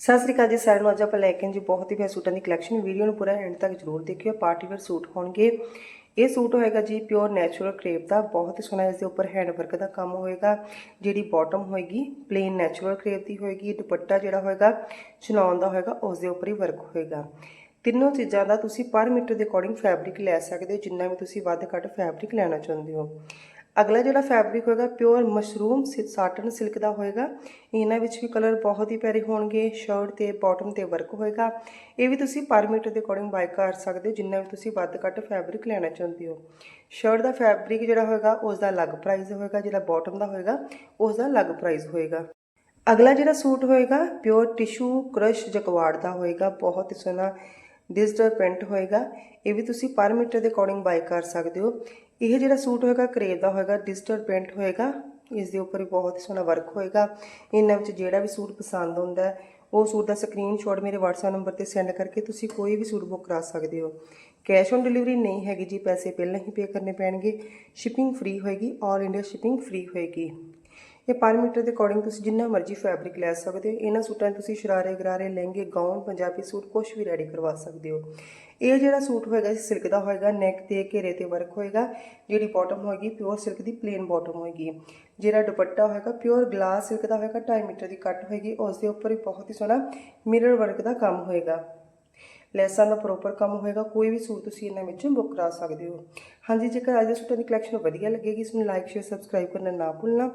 ਸਤਿ ਸ੍ਰੀ ਅਕਾਲ ਜੀ ਸਾਰਿਆਂ ਨੂੰ। ਅੱਜ ਆਪਾਂ ਲੈ ਕੇ ਜੀ ਬਹੁਤ ਹੀ ਪਿਆਰੇ ਸੂਟਾਂ ਦੀ ਕਲੈਕਸ਼ਨ ਵੀਡੀਓ ਨੂੰ ਪੂਰਾ ਐਂਡ ਤੱਕ ਜਰੂਰ ਦੇਖਿਓ। ਪਾਰਟੀ ਵੇਅਰ ਸੂਟ ਹੋਣਗੇ। ਇਹ ਸੂਟ ਹੋਏਗਾ ਜੀ ਪਿਓਰ ਨੈਚੁਰਲ ਕ੍ਰੇਪ ਦਾ। ਬਹੁਤ ਹੀ ਸੋਹਣਾ ਇਸ ਦੇ ਉੱਪਰ ਹੈਂਡ ਵਰਕ ਦਾ ਕੰਮ ਹੋਏਗਾ। ਜਿਹੜੀ ਬਾਟਮ ਹੋਏਗੀ ਪਲੇਨ ਨੈਚੁਰਲ ਕ੍ਰੇਪ ਦੀ ਹੋਏਗੀ। ਦੁਪੱਟਾ ਜਿਹੜਾ ਹੋਏਗਾ ਚਲਾਉਣ ਦਾ ਹੋਏਗਾ, ਉਸ ਦੇ ਉੱਪਰ ਹੀ ਵਰਕ ਹੋਏਗਾ। ਤਿੰਨੋਂ ਚੀਜ਼ਾਂ ਦਾ ਤੁਸੀਂ ਪਰ ਮੀਟਰ ਦੇ ਅਕੋਰਡਿੰਗ ਫੈਬਰਿਕ ਲੈ ਸਕਦੇ ਹੋ। ਜਿੰਨਾ ਵੀ ਤੁਸੀਂ ਵੱਧ ਘੱਟ ਫੈਬਰਿਕ ਲੈਣਾ ਚਾਹੁੰਦੇ ਹੋ। ਅਗਲਾ ਜਿਹੜਾ ਫੈਬਰਿਕ ਹੋਏਗਾ ਪਿਓਰ ਮਸ਼ਰੂਮ ਸਾਟਨ ਸਿਲਕ ਦਾ ਹੋਏਗਾ। ਇਹਨਾਂ ਵਿੱਚ ਵੀ ਕਲਰ ਬਹੁਤ ਹੀ ਪਿਆਰੇ ਹੋਣਗੇ ਸ਼ਰਟ ਤੇ ਬਾਟਮ ਤੇ ਵਰਕ ਹੋਏਗਾ। ਇਹ ਵੀ ਤੁਸੀਂ ਪਰ ਮੀਟਰ ਦੇ ਅਕੋਰਡਿੰਗ ਬਾਈ ਕਰ ਸਕਦੇ ਹੋ ਜਿੰਨਾ ਵੀ ਤੁਸੀਂ ਵੱਧ ਘੱਟ ਫੈਬਰਿਕ ਲੈਣਾ ਚਾਹੁੰਦੇ ਹੋ। ਸ਼ਰਟ ਦਾ ਫੈਬਰਿਕ ਜਿਹੜਾ ਹੋਏਗਾ ਉਸ ਦਾ ਅਲੱਗ ਪ੍ਰਾਈਸ ਹੋਏਗਾ, ਜਿਹੜਾ ਬਾਟਮ ਦਾ ਹੋਏਗਾ ਉਸ ਦਾ ਅਲੱਗ ਪ੍ਰਾਈਸ ਹੋਏਗਾ। ਅਗਲਾ ਜਿਹੜਾ ਸੂਟ ਹੋਏਗਾ ਪਿਓਰ ਟਿਸ਼ੂ ਕ੍ਰਸ਼ ਜਕਵਾੜ ਦਾ ਹੋਏਗਾ, ਬਹੁਤ ਹੀ ਸੋਹਣਾ ਡਿਜੀਟਲ ਪ੍ਰਿੰਟ ਹੋਏਗਾ, ਇਹ ਵੀ ਤੁਸੀਂ ਪਰ ਮੀਟਰ ਦੇ ਅਕੋਰਡਿੰਗ ਬਾਈ ਕਰ ਸਕਦੇ ਹੋ। ਇਹ ਜਿਹੜਾ ਸੂਟ ਹੋਏਗਾ, ਕਰੇਵ ਦਾ ਹੋਏਗਾ ਡਿਜੀਟਲ ਪ੍ਰਿੰਟ ਹੋਏਗਾ, ਇਸ ਦੇ ਉੱਪਰ ਵੀ ਬਹੁਤ ਹੀ ਸੋਹਣਾ ਵਰਕ ਹੋਏਗਾ। ਇਹਨਾਂ ਵਿੱਚ ਜਿਹੜਾ ਵੀ ਸੂਟ ਪਸੰਦ ਹੁੰਦਾ ਹੈ ਉਹ ਸੂਟ ਦਾ ਸਕਰੀਨਸ਼ਾਟ ਮੇਰੇ WhatsApp ਨੰਬਰ ਤੇ ਸੈਂਡ ਕਰਕੇ ਤੁਸੀਂ ਕੋਈ ਵੀ ਸੂਟ ਬੁੱਕ ਕਰਾ ਸਕਦੇ ਹੋ। ਕੈਸ਼ ਔਨ ਡਿਲੀਵਰੀ ਨਹੀਂ ਹੈਗੀ ਜੀ, ਪੈਸੇ ਪਹਿਲਾਂ ਹੀ ਪੇ ਕਰਨੇ ਪੈਣਗੇ। ਸ਼ਿਪਿੰਗ ਫ੍ਰੀ ਹੋਏਗੀ ਆਲ ਇੰਡੀਆ ਸ਼ਿਪਿੰਗ ਫ੍ਰੀ ਹੋਏਗੀ। ਇਹ ਪਰ ਮੀਟਰ ਦੇ ਅਕੋਰਡਿੰਗ ਤੁਸੀਂ ਜਿੰਨਾ ਮਰਜ਼ੀ ਫੈਬਰਿਕ ਲੈ ਸਕਦੇ ਹੋ, ਇਹਨਾਂ ਸੂਟਾਂ 'ਚ ਤੁਸੀਂ ਸ਼ਰਾਰੇ ਗਰਾਰੇ, ਲਹਿੰਗੇ ਗਾਊਨ ਪੰਜਾਬੀ ਸੂਟ ਕੁਝ ਵੀ ਰੈਡੀ ਕਰਵਾ ਸਕਦੇ ਹੋ। ਇਹ ਜਿਹੜਾ ਸੂਟ ਹੋਏਗਾ, ਇਹ ਸਿਲਕ ਦਾ ਹੋਏਗਾ ਨੈਕ ਤੇ, ਘੇਰੇ ਤੇ ਵਰਕ ਹੋਏਗਾ, ਜਿਹੜੀ ਬਾਟਮ ਹੋਏਗੀ ਪਿਓਰ ਸਿਲਕ ਦੀ ਪਲੇਨ ਬਾਟਮ ਹੋਏਗੀ। ਜਿਹੜਾ ਦੁਪੱਟਾ ਹੋਏਗਾ ਪਿਓਰ ਗਲਾਸ ਸਿਲਕ ਦਾ ਹੋਏਗਾ 2.5 ਮੀਟਰ ਦੀ ਕੱਟ ਹੋਏਗੀ, ਉਸ ਦੇ ਉੱਪਰ ਵੀ ਬਹੁਤ ਹੀ ਸੋਹਣਾ ਮਿਰਰ ਵਰਕ ਦਾ ਕੰਮ ਹੋਏਗਾ। ਲੈਸਾਂ ਦਾ ਪ੍ਰੋਪਰ ਕੰਮ ਹੋਏਗਾ, ਕੋਈ ਵੀ ਸੂਟ ਤੁਸੀਂ ਇਹਨਾਂ ਵਿੱਚੋਂ ਬੁੱਕ ਕਰਾ ਸਕਦੇ ਹੋ। ਹਾਂਜੀ, ਜੇਕਰ ਅੱਜ ਦੇ ਸੂਟਾਂ ਦੀ ਕਲੈਕਸ਼ਨ ਵਧੀਆ ਲੱਗੇਗੀ, ਇਸ ਨੂੰ ਲਾਈਕ ਸ਼ੇਅਰ ਸਬਸਕ੍ਰਾਈਬ ਕਰਨਾ ਨਾ ਭੁੱਲਣਾ।